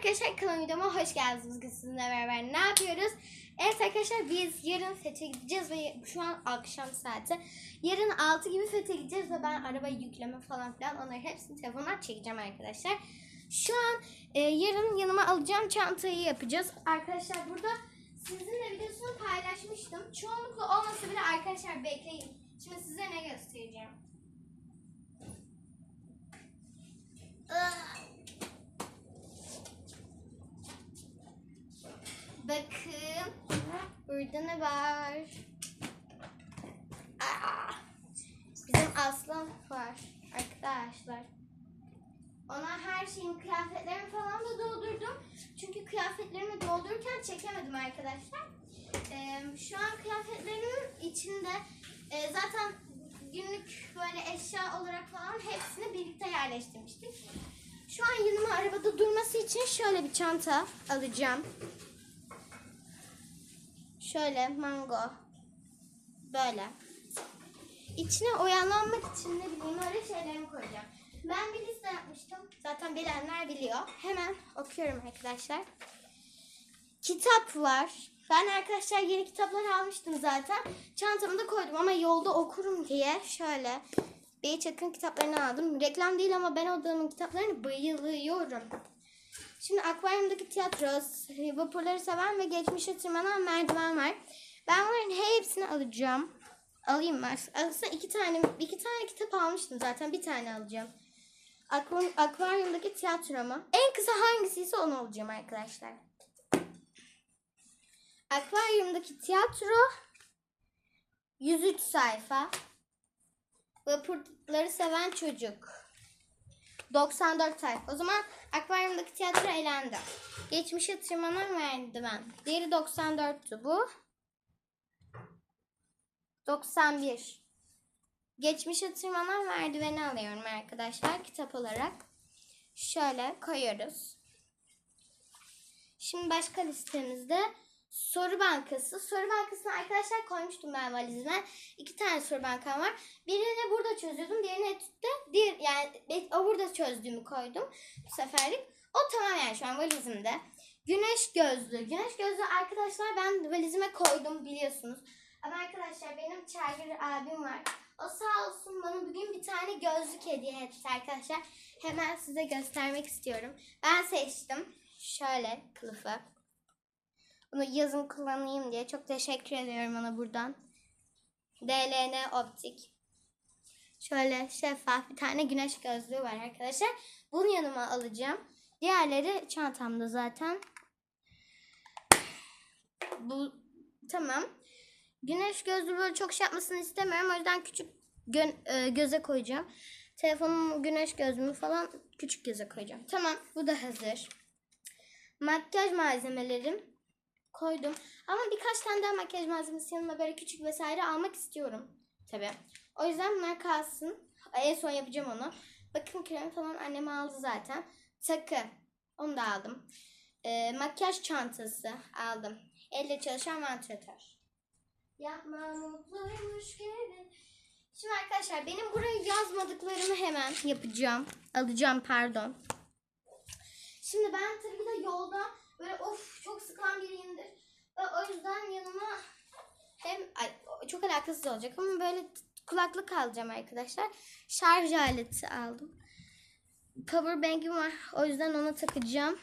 arkadaşlar kanalıma videoma hoş geldiniz. Bugün sizinle beraber ne yapıyoruz? Evet arkadaşlar biz yarın fete gideceğiz ve şu an akşam saati. Yarın 6 gibi fete gideceğiz ve ben arabayı yükleme falan filan onları hepsini telefondan çekeceğim arkadaşlar. Şu an e, yarın yanıma alacağım çantayı yapacağız. Arkadaşlar burada sizinle videosunu paylaşmıştım. Çoğunlukla olmasa bile arkadaşlar bekleyin. Şimdi size ne göstereceğim. Ah. Bakın. Burada ne var? Aa, bizim aslan var arkadaşlar. Ona her şeyin kıyafetlerimi falan da doldurdum. Çünkü kıyafetlerimi doldururken çekemedim arkadaşlar. Ee, şu an kıyafetlerimin içinde e, zaten günlük böyle eşya olarak falan hepsini birlikte yerleştirmiştik. Şu an yanıma arabada durması için şöyle bir çanta alacağım. Şöyle mango. Böyle. İçine oyalanmak için ne bileyim öyle şeylerimi koyacağım. Ben bir liste yapmıştım. Zaten bilenler biliyor. Hemen okuyorum arkadaşlar. Kitap var. Ben arkadaşlar yeni kitaplar almıştım zaten. Çantamı da koydum ama yolda okurum diye şöyle bir çakın kitaplarını aldım. Reklam değil ama ben o dönemin kitaplarını bayılıyorum. Şimdi akvaryumdaki tiyatro, vapurları seven ve geçmişe tırmanan merdiven var. Ben bunların hepsini alacağım. Alayım mı? Aslında iki tane, iki tane kitap almıştım zaten. Bir tane alacağım. Akvaryum, akvaryumdaki tiyatro mu? En kısa hangisiyse onu alacağım arkadaşlar. Akvaryumdaki tiyatro 103 sayfa. Vapurları seven çocuk. 94 sayfa. O zaman akvaryumdaki tiyatro elendi. Geçmişe tırmanan merdiven. Diğeri 94'tü bu. 91. Geçmişe tırmanan merdiveni alıyorum arkadaşlar kitap olarak. Şöyle koyuyoruz. Şimdi başka listemizde soru bankası. Soru bankasını arkadaşlar koymuştum ben valizime. İki tane soru bankam var. Birini burada çözüyordum. Diğerini etütte. Diğer, yani o burada çözdüğümü koydum bu seferlik. O tamam yani şu an valizimde. Güneş gözlü. Güneş gözlü arkadaşlar ben valizime koydum biliyorsunuz. Ama arkadaşlar benim Çaygır abim var. O sağ olsun bana bugün bir tane gözlük hediye etti arkadaşlar. Hemen size göstermek istiyorum. Ben seçtim. Şöyle kılıfı. Bunu yazın kullanayım diye çok teşekkür ediyorum ona buradan. DLN Optik. Şöyle şeffaf bir tane güneş gözlüğü var arkadaşlar. Bunu yanıma alacağım. Diğerleri çantamda zaten. Bu tamam. Güneş gözlüğü böyle çok şey yapmasını istemiyorum. O yüzden küçük gö- e, göze koyacağım. Telefonumu güneş gözlüğümü falan küçük göze koyacağım. Tamam bu da hazır. Makyaj malzemelerim koydum. Ama birkaç tane daha makyaj malzemesi yanıma böyle küçük vesaire almak istiyorum. Tabii. O yüzden bunlar kalsın. En son yapacağım onu. Bakım kremi falan annem aldı zaten. Takı. Onu da aldım. Ee, makyaj çantası aldım. Elle çalışan vantilatör. Yapma mutluymuş gibi. Şimdi arkadaşlar benim buraya yazmadıklarımı hemen yapacağım. Alacağım pardon. Şimdi ben tabii ki de yolda böyle of çok sıkan biriyimdir. Ve o yüzden yanıma hem ay, çok alakasız olacak ama böyle kulaklık alacağım arkadaşlar. Şarj aleti aldım. Power bank'im var. O yüzden ona takacağım.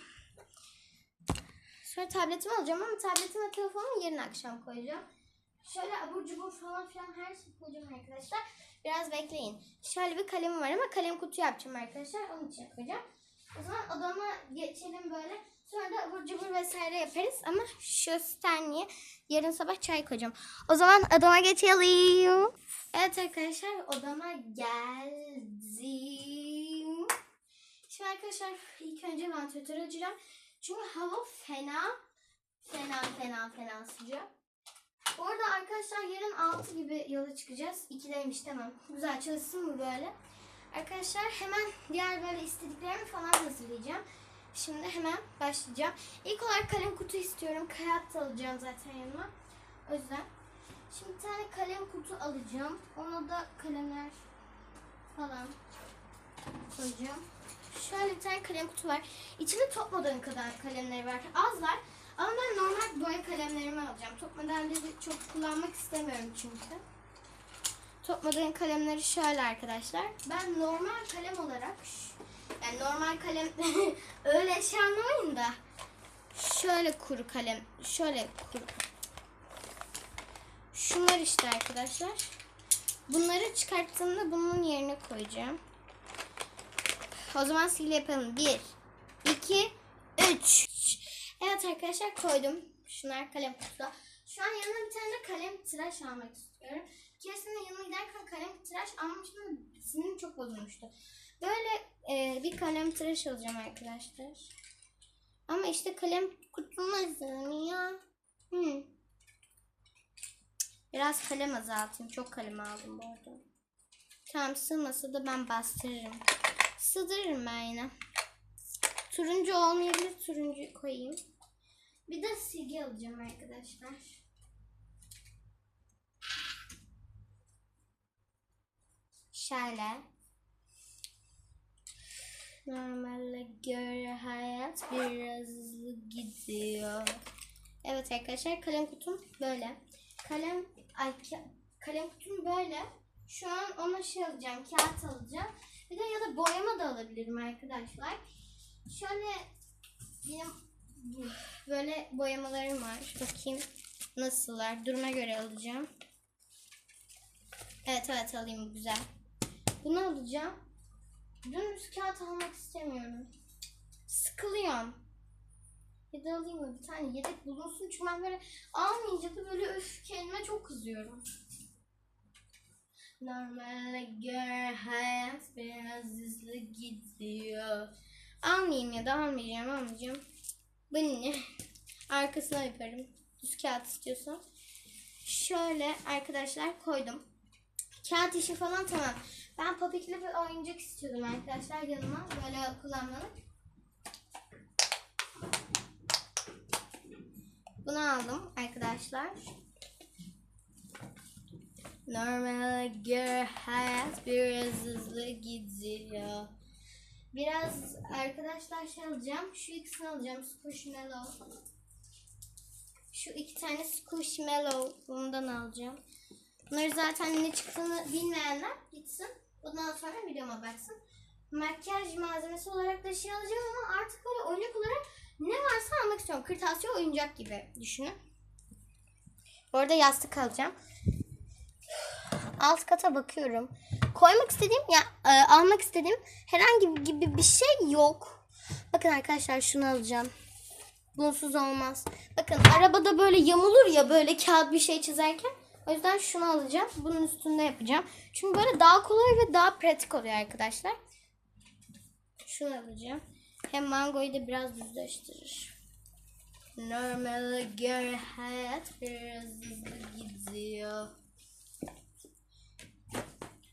Sonra tabletimi alacağım ama tabletim ve telefonumu yarın akşam koyacağım. Şöyle abur cubur falan filan her şeyi koyacağım arkadaşlar. Biraz bekleyin. Şöyle bir kalemim var ama kalem kutu yapacağım arkadaşlar. Onun için koyacağım. O zaman odama geçelim böyle. Sonra da abur cubur vesaire yaparız. Ama şu Stanley'e yarın sabah çay koyacağım. O zaman odama geçelim. Evet arkadaşlar odama geldim. Şimdi arkadaşlar ilk önce vantilatörü açacağım. Çünkü hava fena. Fena fena fena sıcak. Bu arada arkadaşlar yarın 6 gibi yola çıkacağız. 2'deymiş tamam. Güzel çalışsın mı böyle? Arkadaşlar hemen diğer böyle istediklerimi falan hazırlayacağım. Şimdi hemen başlayacağım. İlk olarak kalem kutu istiyorum. Kağıt alacağım zaten yanıma. O yüzden. Şimdi bir tane kalem kutu alacağım. Ona da kalemler falan koyacağım. Şöyle bir tane kalem kutu var. İçinde top modeli kadar kalemleri var. Az var. Ama ben normal boya kalemlerimi alacağım. Top çok kullanmak istemiyorum çünkü. Top kalemleri şöyle arkadaşlar. Ben normal kalem olarak yani normal kalem öyle şey anlamayın da şöyle kuru kalem şöyle kuru Şunlar işte arkadaşlar. Bunları çıkarttığımda bunun yerine koyacağım. O zaman sil yapalım. 1, 2, 3. Evet arkadaşlar koydum. Şunlar kalem kutuda. Şu an yanına bir tane de kalem tıraş almak istiyorum. Keresinde yanıma giderken kalem tıraş almıştım sinirim çok bozulmuştu. Böyle e, bir kalem tıraş alacağım arkadaşlar. Ama işte kalem kutum ya. Hmm. Biraz kalem azaltayım. Çok kalem aldım bu arada. Tamam sığmasa da ben bastırırım. Sığdırırım ben yine. Turuncu olmayabilir. Turuncu koyayım. Bir de silgi alacağım arkadaşlar. Şöyle. Normale göre hayat biraz hızlı gidiyor. Evet arkadaşlar kalem kutum böyle. Kalem ay ka- kalem kutum böyle. Şu an ona şey alacağım, kağıt alacağım. Bir de ya da boyama da alabilirim arkadaşlar. Şöyle benim böyle boyamalarım var. Bakayım nasıllar. Duruma göre alacağım. Evet evet alayım güzel. Bunu alacağım. Dümdüz kağıt almak istemiyorum. Sıkılıyorum. Bir de alayım mı? Bir tane yedek bulunsun. Çünkü ben böyle almayınca da böyle öf kendime çok kızıyorum. Normale göre hayat biraz hızlı gidiyor. Almayayım ya da almayacağım almayacağım. Bu ne? Arkasına yaparım. Düz kağıt istiyorsan. Şöyle arkadaşlar koydum. Kağıt işi falan tamam. Ben popikli bir oyuncak istiyordum arkadaşlar yanıma. Böyle kullanmalık. Bunu aldım arkadaşlar. Normale göre hayat biraz hızlı gidiyor. Biraz arkadaşlar şey alacağım. Şu ikisini alacağım. Squishmallow. Şu iki tane Squishmallow bundan alacağım. Bunları zaten ne çıktığını bilmeyenler gitsin. Bundan sonra videoma baksın. Makyaj malzemesi olarak da şey alacağım ama artık böyle oyuncak olarak ne varsa almak istiyorum. Kırtasiye oyuncak gibi düşünün. Bu arada yastık alacağım. Alt kata bakıyorum. Koymak istediğim ya e, almak istediğim herhangi gibi bir şey yok. Bakın arkadaşlar şunu alacağım. Bunsuz olmaz. Bakın arabada böyle yamulur ya böyle kağıt bir şey çizerken. O yüzden şunu alacağım. Bunun üstünde yapacağım. Çünkü böyle daha kolay ve daha pratik oluyor arkadaşlar. Şunu alacağım. Hem mangoyu da biraz düzleştirir. Normale göre hayat biraz hızlı gidiyor.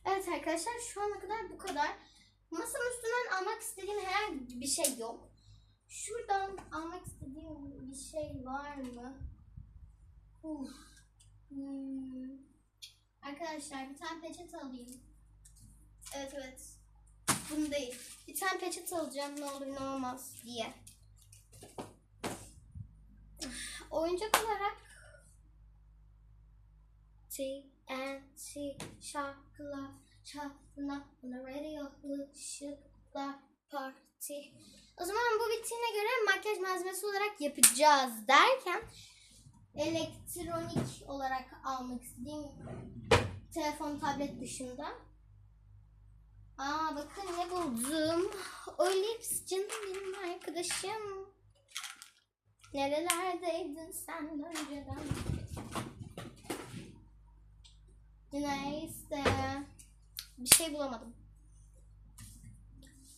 Evet arkadaşlar şu ana kadar bu kadar. Masanın üstünden almak istediğim herhangi bir şey yok. Şuradan almak istediğim bir şey var mı? Uf. Hmm. Arkadaşlar bir tane peçete alayım. Evet evet. Bunu. Bir tane peçete alacağım ne olur ne olmaz diye. Oyuncak olarak TNT şarkılar bana radio ışıklar parti. O zaman bu bittiğine göre makyaj malzemesi olarak yapacağız derken elektronik olarak almak istediğim telefon tablet dışında. Aa bakın ne buldum. Olips canım benim arkadaşım. Nerelerdeydin sen önceden? Neyse. Bir şey bulamadım.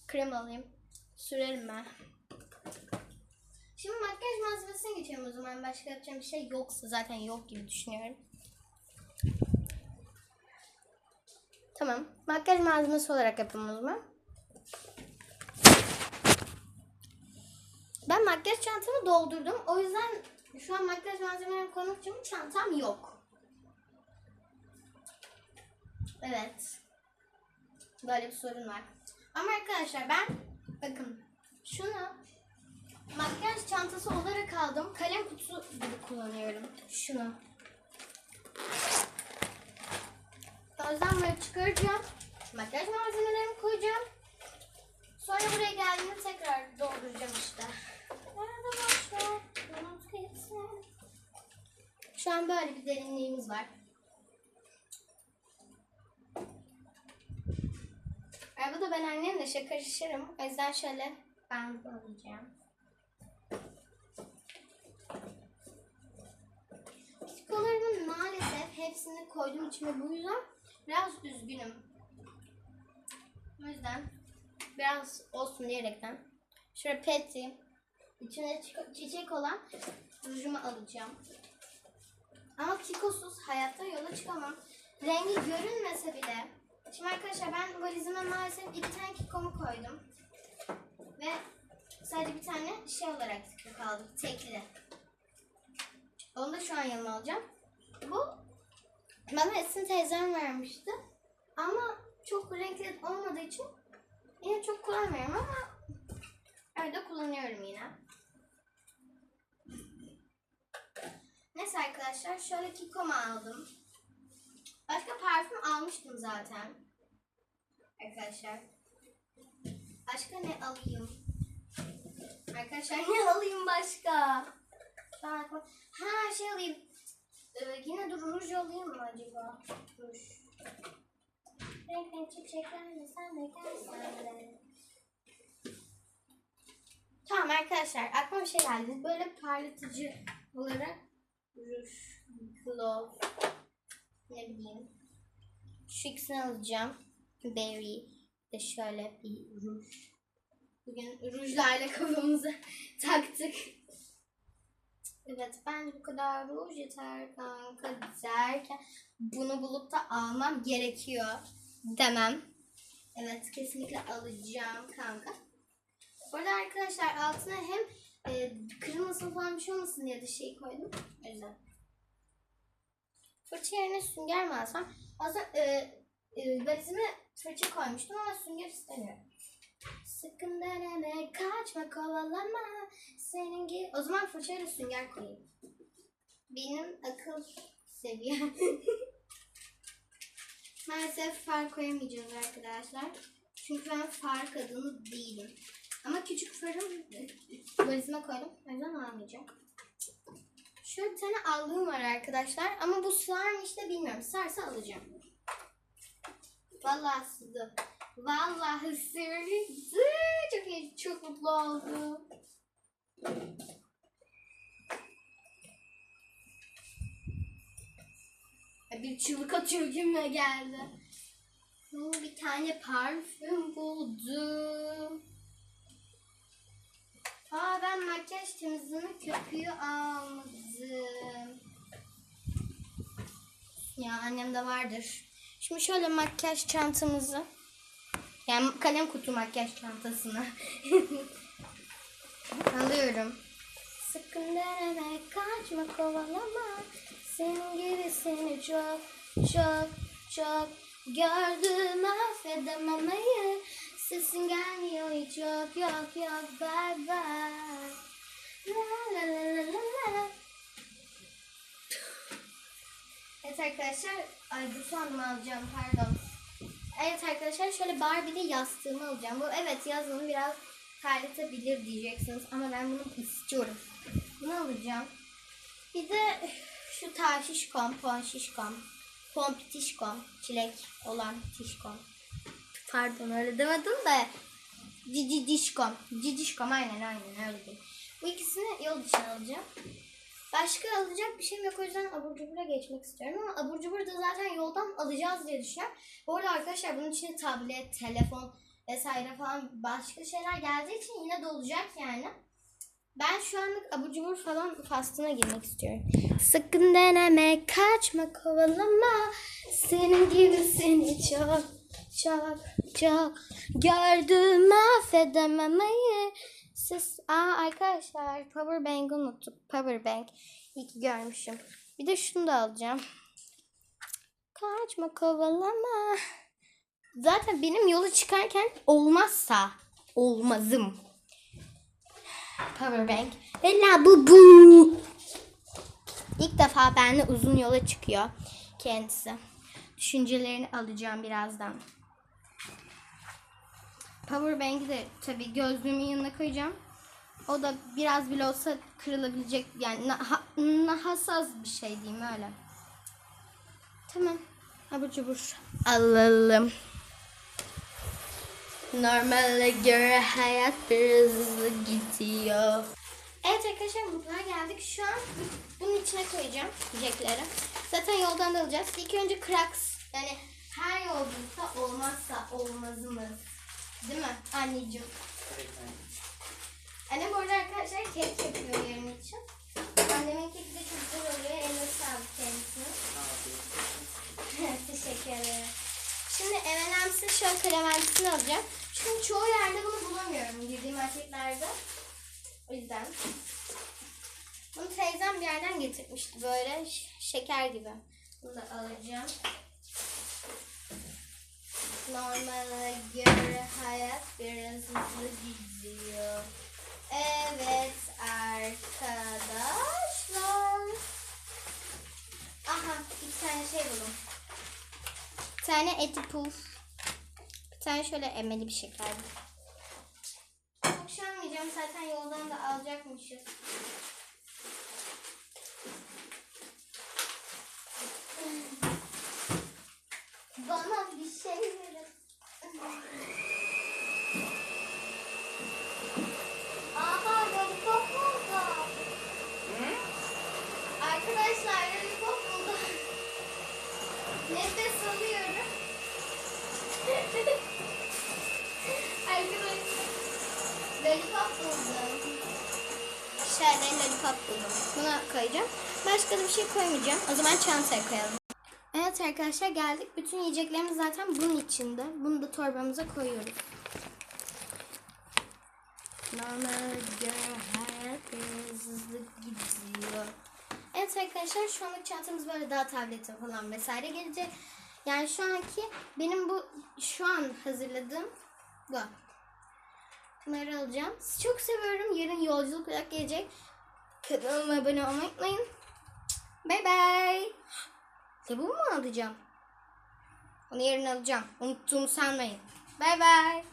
Krem alayım. Sürerim ben. Şimdi makyaj malzemesine geçelim o zaman. Başka yapacağım bir şey yoksa zaten yok gibi düşünüyorum. Tamam. Makyaj malzemesi olarak yapalım o zaman. Ben makyaj çantamı doldurdum. O yüzden şu an makyaj malzemelerimi koymak çantam yok. Evet. Böyle bir sorun var. Ama arkadaşlar ben Bakın şunu çantası olarak aldım. Kalem kutusu gibi kullanıyorum. Şunu. O yüzden böyle çıkaracağım. Makyaj malzemelerimi koyacağım. Sonra buraya geldiğimde tekrar dolduracağım işte. Nerede gitsin. Şu an böyle bir derinliğimiz var. Arabada ben annemle şakarışırım. O yüzden şöyle ben bunu alacağım. Psikolarımın maalesef hepsini koydum içime bu yüzden biraz üzgünüm. O yüzden biraz olsun diyerekten şöyle peti içine çi- çiçek olan rujumu alacağım. Ama kikosuz hayatta yola çıkamam. Rengi görünmese bile. Şimdi arkadaşlar ben valizime maalesef iki tane kikomu koydum. Ve sadece bir tane şey olarak kaldı. Tekli. Onu da şu an yanıma alacağım. Bu bana Esin teyzem vermişti. Ama çok renkli olmadığı için yine çok kullanmıyorum ama öyle kullanıyorum yine. Neyse arkadaşlar şöyle Kiko'mu aldım. Başka parfüm almıştım zaten. Arkadaşlar. Başka ne alayım? Arkadaşlar ne alayım başka? Ha şey alayım. Ee, yine dur ruj alayım mı acaba? Ruj. Renk renk çiçekler mi sen de gel sen de. Tamam arkadaşlar aklıma bir şey geldi. Böyle parlatıcı olarak ruj, glove, ne bileyim. Şu ikisini alacağım. Berry de şöyle bir ruj. Bugün rujlarla kafamıza taktık. Evet bence bu kadar ruj yeter kanka derken bunu bulup da almam gerekiyor demem. Evet kesinlikle alacağım kanka. Bu arada arkadaşlar altına hem e, kırılmasın falan bir şey olmasın diye de şey koydum. O yüzden. Fırça yerine sünger mi alsam? Aslında e, e, valizime fırça koymuştum ama sünger istemiyorum. Sakın deneme, kaçma, kovalama. Senin gibi... O zaman fırçayla sünger koyayım. Benim akıl seviyem. Maalesef far koyamayacağız arkadaşlar. Çünkü ben far kadını değilim. Ama küçük farım valizime koydum. O yüzden almayacağım. Şöyle bir tane aldığım var arkadaşlar. Ama bu sığar mı işte bilmiyorum. Sığarsa alacağım. Vallahi sığdı. Vallahi sığdı. Çok iyi. Çok mutlu oldum. Bir çığlık atıyor gibi geldi. Hmm, Bir tane parfüm buldum. Aa ben makyaj temizleme köpüğü almadım. Ya annemde vardır. Şimdi şöyle makyaj çantamızı yani kalem kutu makyaj çantasını alıyorum. Sakın deneme kaçma kovalama. Senin gibisini çok çok çok gördüm. Affedemem hayır Sesin gelmiyor hiç yok yok yok. Bye bye. La la la la la la. Evet arkadaşlar, ay bu sandım alacağım pardon. Evet arkadaşlar şöyle Barbie'li yastığımı alacağım. Bu evet yazın biraz terletebilir diyeceksiniz ama ben bunu istiyorum. Bunu alacağım. Bir de şu taşişkom, ponşişkom, pompitişkom, çilek olan tişkom. Pardon öyle demedim de cici dişkom, cicişkom aynen aynen öyle değil. Bu ikisini yol dışına alacağım. Başka alacak bir şeyim yok o yüzden abur cubura geçmek istiyorum ama abur cubur da zaten yoldan alacağız diye düşünüyorum. Bu arada arkadaşlar bunun içine tablet, telefon vesaire falan başka şeyler geldiği için yine de olacak yani. Ben şu anlık abur cubur falan faslına girmek istiyorum. Sakın deneme, kaçma, kovalama. Senin gibisini çok, çok, çok gördüm affedemem hayır. Siz, aa arkadaşlar power bank'ı unuttuk. Power bank. İyi ki görmüşüm. Bir de şunu da alacağım. Kaçma kovalama. Zaten benim yola çıkarken olmazsa olmazım. Powerbank ve labubu. İlk defa benimle uzun yola çıkıyor kendisi. Düşüncelerini alacağım birazdan. Powerbank'i de tabii gözlüğümün yanına koyacağım. O da biraz bile olsa kırılabilecek yani na- ha- na- hassas bir şey diyeyim öyle. Tamam. Abur cubur alalım. Normale göre hayat biraz hızlı gidiyor. Evet arkadaşlar mutfağa geldik. Şu an bunun içine koyacağım yiyecekleri. Zaten yoldan da alacağız. İlk önce Cracks. Yani her yolculukta olmazsa olmazımız. Değil mi anneciğim? Annem bu arada arkadaşlar kek yapıyor yarın için. Annemin keki de çok güzel oluyor. Eline sağlık kendisine. Teşekkür ederim. Şimdi M&M's'in şöyle karamellisini alacağım. Çünkü çoğu yerde bunu bulamıyorum girdiğim marketlerde. O yüzden. Bunu teyzem bir yerden getirmişti böyle şeker gibi. Bunu da alacağım. Normale göre hayat biraz hızlı gidiyor. Evet arkadaşlar. Aha bir tane şey buldum. Bir tane eti puf. Bir tane şöyle emeli bir şeker. Çok almayacağım zaten yoldan da alacakmışız. Bana bir şey verin. Aha lollipop buldum. Arkadaşlar lollipop buldum. Nefes alıyorum. Arkadaşlar lollipop buldum. Şöyle lollipop buldum. Buna koyacağım. Başka da bir şey koymayacağım. O zaman çantaya koyalım. Evet arkadaşlar geldik. Bütün yiyeceklerimiz zaten bunun içinde. Bunu da torbamıza koyuyoruz. Evet arkadaşlar şu anlık çantamız böyle daha tableti falan vesaire gelecek. Yani şu anki benim bu şu an hazırladığım bu. Bunları alacağım. Çok seviyorum. Yarın yolculuk olarak gelecek. Kanalıma abone olmayı unutmayın. Bay bay. Tabuğu mu alacağım? Onu yarın alacağım. Unuttuğumu sanmayın. Bay bay.